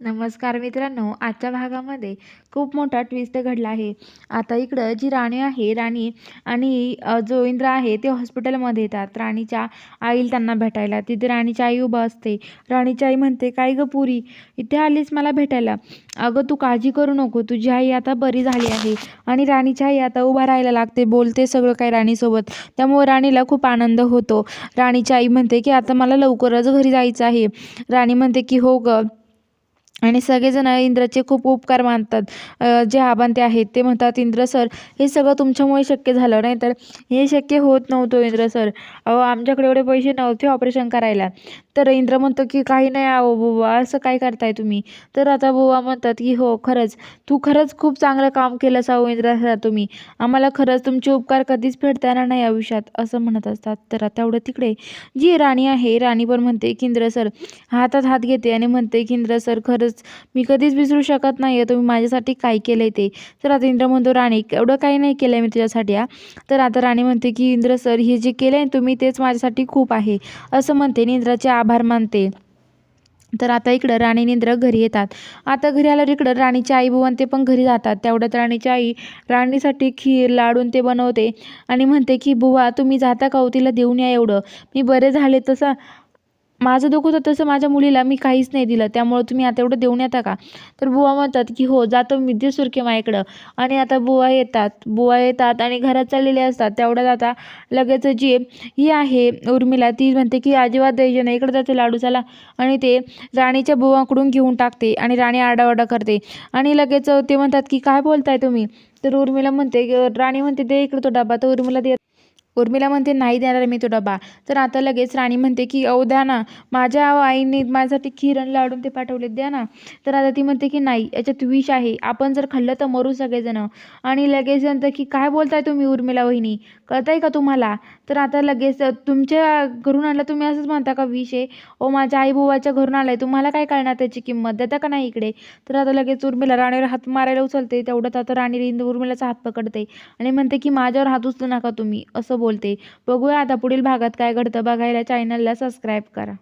नमस्कार मित्रांनो आजच्या भागामध्ये खूप मोठा ट्विस्ट घडला आहे. आता इकडं जी राणी आहे राणी आणि जो इंद्र आहे ते हॉस्पिटलमध्ये येतात. राणीच्या आईला त्यांना भेटायला. तिथे राणीची आई उभा असते. राणीची आई म्हणते काय गं पुरी? इथे आलीस मला भेटायला. अगं तू काळजी करू नको. तुझी आई आता बरी झाली आहे आणि राणीची आई आता उभा राहायला लागते. बोलते सगळं काही राणीसोबत. त्यामुळे राणीला खूप आनंद होतो. राणीची आई म्हणते की आता मला लवकरच घरी जायचं आहे. राणी म्हणते की हो गं. आणि सगळेजण इंद्रचे खूप उपकार मानतात. जे आबांते आहेत ते म्हणतात इंद्र सर हे सगळं तुमच्यामुळे शक्य झालं. नाही तर हे शक्य होत नव्हतं इंद्र सर. अहो आमच्याकडे एवढे पैसे नव्हते ऑपरेशन करायला. तर इंद्र म्हणतो की काही नाही अहो बुवा असं काय करताय तुम्ही? तर आता बुवा म्हणतात की हो खरंच. तू खरंच खूप चांगलं काम केलंस अहो इंद्र सर तुम्ही. आम्हाला खरंच तुमचे उपकार कधीच फेडता येणार नाही आयुष्यात असं म्हणत असतात. तर आता एवढं तिकडे. जी राणी आहे राणी पण म्हणते की इंद्र सर हातात हात घेते आणि म्हणते की इंद्र सर खरंच मी कधीच विसरू शकत नाही आहे तुम्ही माझ्यासाठी काय केलं आहे ते? तर आता इंद्र म्हणतो राणी एवढं काही नाही केलं आहे मी तुझ्यासाठी हा. तर आता राणी म्हणते की इंद्र सर हे जे केलं आहे तुम्ही तेच माझ्यासाठी खूप आहे. असं म्हणते आणि इंद्राचे आभार मानते. तर आता इकडं राणी निंद्र इंद्र घरी येतात. आता घरी आल्यावर इकडं राणीची आई बुवा ते पण घरी जातात. तेवढ्यात राणीची आई राणीसाठी खीर लाडून ते बनवते आणि म्हणते की बुवा तुम्ही जाता का हो? तिला देऊन या एवढं. मी बरे झाले तसं माझं दुखत होतं तसं माझ्या मुलीला मी काहीच नाही दिलं. त्यामुळं तुम्ही आता एवढं देऊन येता का? तर बुवा म्हणतात की हो जातो मी दे सुरके माझ्याकडं आणि आता बुवा येतात. बुवा येतात आणि घरात चाललेले असतात. तेवढ्यात आता लगेच जी ही आहे उर्मिला ती म्हणते की अजिबात द्यायचे नाही इकडे जाते लाडू चला. आणि ते राणीच्या बुवाकडून घेऊन टाकते आणि राणी आरडाओरडा करते. आणि लगेच ते म्हणतात की काय बोलताय तुम्ही? तर उर्मिला म्हणते राणी म्हणते दे इकडे तो डबा. तर उर्मिला दे उर्मिला म्हणते नाही देणार मी तो डबा. तर आता लगेच राणी म्हणते की अहो द्या ना. माझ्या आईने माझ्यासाठी खीर आणि लाडून ते पाठवले द्या ना. तर आता ती म्हणते की नाही याच्यात विष आहे. आपण जर खाल्लं तर मरू सगळेजण. आणि लगेच म्हणतं की काय बोलताय तुम्ही उर्मिला वहिनी? कळतंय का तुम्हाला? तर आता लगेच तुमच्या घरून आणलं तुम्ही असंच म्हणता का विष आहे? ओ माझ्या आई बुवाच्या घरून आलं आहे तुम्हाला काय कळणार त्याची किंमत? देता का नाही इकडे? तर आता लगेच उर्मिला राणीवर हात मारायला उचलते. तेवढ्यात आता राणी उर्मिलाचा हात पकडते आणि म्हणते की माझ्यावर हात उचलू नका तुम्ही. असं बोलते. बघूया आता पुढील भागात काय घडतं. बघायला चॅनलला सबस्क्राईब करा.